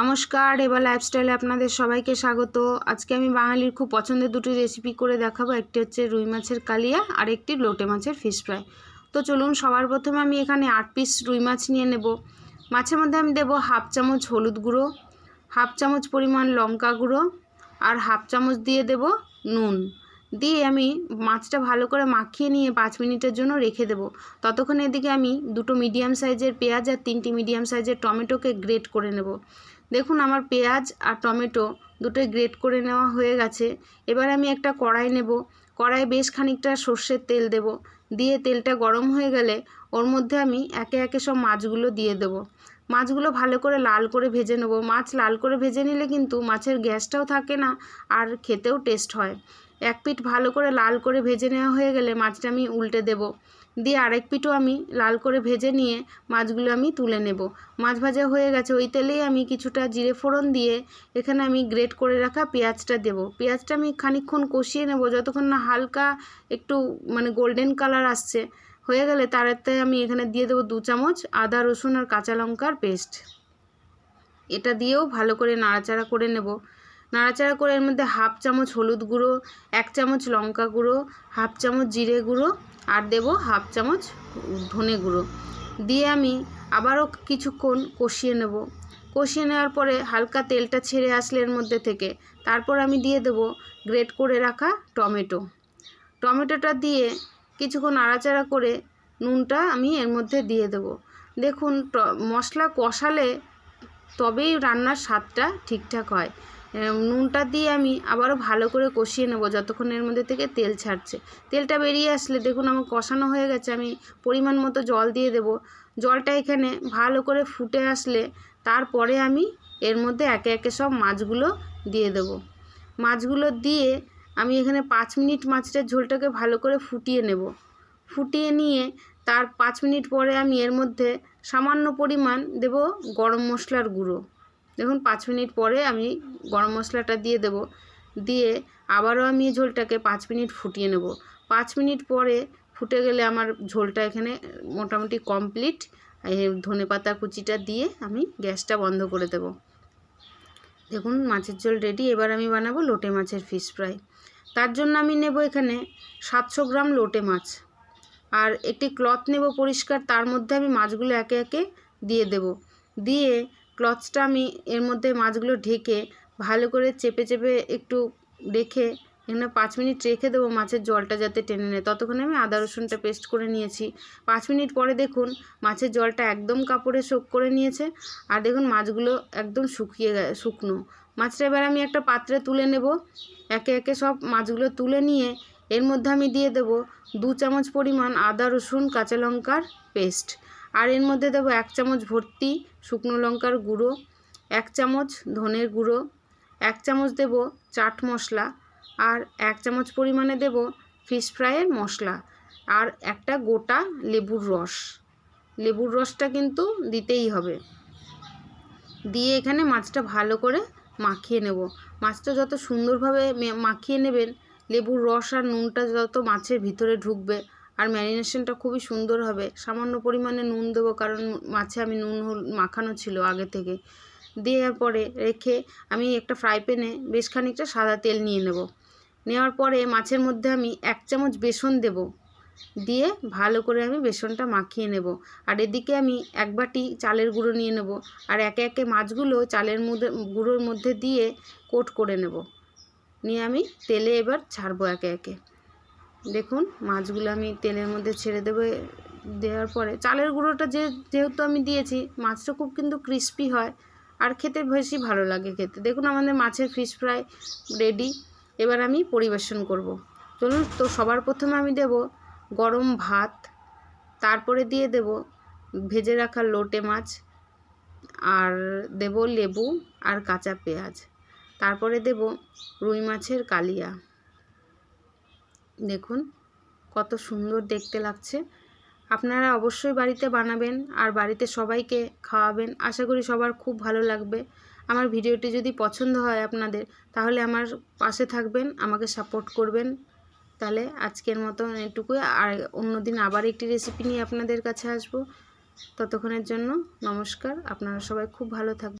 নমস্কার, এবার লাইফস্টাইলে আপনাদের সবাইকে স্বাগত। আজকে আমি বাঙালির খুব পছন্দের দুটি রেসিপি করে দেখাবো। একটি হচ্ছে রুই মাছের কালিয়া, আর একটি লোটে মাছের ফিশ ফ্রাই তো চলুন, সবার প্রথমে আমি এখানে আট পিস রুই মাছ নিয়ে নেব। মাছের মধ্যে আমি দেবো হাফ চামচ হলুদ গুঁড়ো হাফ চামচ পরিমাণ লঙ্কা গুঁড়ো, আর হাফ চামচ দিয়ে দেব নুন। দিয়ে আমি মাছটা ভালো করে মাখিয়ে নিয়ে পাঁচ মিনিটের জন্য রেখে দেবো। ততক্ষণ এদিকে আমি দুটো মিডিয়াম সাইজের পেঁয়াজ আর তিনটি মিডিয়াম সাইজের টমেটোকে গ্রেট করে নেব। দেখুন আমার পেঁয়াজ আর টমেটো দুটোই গ্রেট করে নেওয়া হয়ে গেছে। এবার আমি একটা কড়াই নেব। কড়াই বেশ খানিকটা সর্ষের তেল দেব। দিয়ে তেলটা গরম হয়ে গেলে ওর মধ্যে আমি একে একে সব মাছগুলো দিয়ে দেবো। মাছগুলো ভালো করে লাল করে ভেজে নেব। মাছ লাল করে ভেজে নিলে কিন্তু মাছের গ্যাসটাও থাকে না আর খেতেও টেস্ট হয়। এক পিঠ ভালো করে লাল করে ভেজে নেওয়া হয়ে গেলে মাছটা আমি উল্টে দেব। দিয়ে আরেক পিঠও আমি লাল করে ভেজে নিয়ে মাছগুলো আমি তুলে নেব। মাছ ভাজা হয়ে গেছে, ওই তেলেই আমি কিছুটা জিরে ফোড়ন দিয়ে এখানে আমি গ্রেট করে রাখা পেঁয়াজটা দেব। পেঁয়াজটা আমি খানিকক্ষণ কষিয়ে নেব, যতক্ষণ না হালকা একটু মানে গোল্ডেন কালার আসছে, হয়ে গেলে তারাতে আমি এখানে দিয়ে দেবো দু চামচ আদা, রসুন আর কাঁচা লঙ্কার পেস্ট। এটা দিয়েও ভালো করে নাড়াচাড়া করে নেব। নাড়াচাড়া করে এর মধ্যে হাফ চামচ হলুদ গুঁড়ো, এক চামচ লঙ্কা গুঁড়ো, হাফ চামচ জিরে গুঁড়ো আর দেব হাফ চামচ ধনে গুঁড়ো। দিয়ে আমি আবারও কিছুক্ষণ কষিয়ে নেব। কষিয়ে নেওয়ার পরে হালকা তেলটা ছেড়ে আসলে এর মধ্যে থেকে। তারপর আমি দিয়ে দেব গ্রেট করে রাখা টমেটো। টমেটোটা দিয়ে কিছুক্ষণ নাড়াচাড়া করে নুনটা আমি এর মধ্যে দিয়ে দেব। দেখুন মশলা কষালে তবেই রান্নার স্বাদটা ঠিকঠাক হয়। নুনটা দিয়ে আমি আবারও ভালো করে কষিয়ে নেব যতক্ষণ এর মধ্যে থেকে তেল ছাড়ছে। তেলটা বেরিয়ে আসলে দেখুন আমার কষানো হয়ে গেছে, আমি পরিমাণ মতো জল দিয়ে দেব। জলটা এখানে ভালো করে ফুটে আসলে তারপরে আমি এর মধ্যে একে একে সব মাছগুলো দিয়ে দেব। মাছগুলো দিয়ে আমি এখানে পাঁচ মিনিট মাছটার ঝোলটাকে ভালো করে ফুটিয়ে নেব। ফুটিয়ে নিয়ে তার পাঁচ মিনিট পরে আমি এর মধ্যে সামান্য পরিমাণ দেব গরম মশলার গুঁড়ো। দেখুন, পাঁচ মিনিট পরে আমি গরম মশলাটা দিয়ে দেব। দিয়ে আবারও আমি ঝোলটাকে পাঁচ মিনিট ফুটিয়ে নেব। পাঁচ মিনিট পরে ফুটে গেলে আমার ঝোলটা এখানে মোটামুটি কমপ্লিট। ধনে পাতা কুচিটা দিয়ে আমি গ্যাসটা বন্ধ করে দেব। দেখুন, মাছের ঝোল রেডি। এবার আমি বানাবো লোটে মাছের ফিশ ফ্রাই। তার জন্য আমি নেব এখানে সাতশো গ্রাম লোটে মাছ। আর একটি ক্লথ নেব পরিষ্কার। তার মধ্যে আমি মাছগুলো একে একে দিয়ে দেব। দিয়ে ক্লথসটা আমি এর মধ্যে মাছগুলো ঢেকে ভালো করে চেপে চেপে একটু রেখে এখানে পাঁচ মিনিট রেখে দেবো মাছের জলটা যাতে টেনে নেয়। ততক্ষণে আমি আদা রসুনটা পেস্ট করে নিয়েছি। পাঁচ মিনিট পরে দেখুন মাছের জলটা একদম কাপড়ে শোক করে নিয়েছে। আর দেখুন মাছগুলো একদম শুকিয়ে শুকনো। মাছটা এবার আমি একটা পাত্রে তুলে নেব। একে একে সব মাছগুলো তুলে নিয়ে এর মধ্যে আমি দিয়ে দেব দু চামচ পরিমাণ আদা রসুন, কাঁচা লঙ্কার পেস্ট। আর এর মধ্যে দেবো এক চামচ ভর্তি শুকনো লঙ্কার গুঁড়ো, এক চামচ ধনের গুঁড়ো, এক চামচ দেব চাট মশলা আর এক চামচ পরিমাণে দেব ফিশ ফ্রাইয়ের মশলা আর একটা গোটা লেবুর রস। লেবুর রসটা কিন্তু দিতেই হবে। দিয়ে এখানে মাছটা ভালো করে মাখিয়ে নেব। মাছটা যত সুন্দরভাবে মাখিয়ে নেবেন, লেবুর রস আর নুনটা যত মাছের ভিতরে ঢুকবে আর ম্যারিনেশনটা খুবই সুন্দর হবে। সামান্য পরিমাণে নুন দেবো, কারণ মাছে আমি নুন মাখানো ছিল আগে থেকে। দেওয়ার পরে রেখে আমি একটা ফ্রাই প্যানে বেশ খানিকটা সাদা তেল নিয়ে নেব। নেওয়ার পরে মাছের মধ্যে আমি এক চামচ বেসন দেব। দিয়ে ভালো করে আমি বেসনটা মাখিয়ে নেব। আর এদিকে আমি এক বাটি চালের গুঁড়ো নিয়ে নেব। আর একে একে মাছগুলো চালের মধ্যে, গুঁড়োর মধ্যে দিয়ে কোট করে নেব। নিয়ে আমি তেলে এবার ছাড়বো একে একে। দেখুন, মাছগুলো আমি তেলের মধ্যে ছেড়ে দেবো। দেওয়ার পরে চালের গুঁড়োটা যে, যেহেতু আমি দিয়েছি, মাছটা খুব কিন্তু ক্রিস্পি হয় আর খেতে বেশি ভালো লাগে খেতে। দেখুন, আমাদের মাছের ফিশ ফ্রাই রেডি এবার আমি পরিবেশন করব। চলুন, তো সবার প্রথমে আমি দেব গরম ভাত, তারপরে দিয়ে দেব ভেজে রাখা লোটে মাছ, আর দেব লেবু আর কাঁচা পেঁয়াজ। তারপরে দেব রুই মাছের কালিয়া। দেখুন, কত সুন্দর দেখতে লাগছে। আপনারা অবশ্যই বাড়িতে বানাবেন আর বাড়িতে সবাইকে খাওয়াবেন। আশা করি সবার খুব ভালো লাগবে। আমার ভিডিওটি যদি পছন্দ হয় আপনাদের, তাহলে আমার পাশে থাকবেন, আমাকে সাপোর্ট করবেন। তাহলে আজকের মতো এটুকুই। আর অন্যদিন আবার একটি রেসিপি নিয়ে আপনাদের কাছে আসব। ততক্ষণের জন্য নমস্কার। আপনারা সবাই খুব ভালো থাকবেন।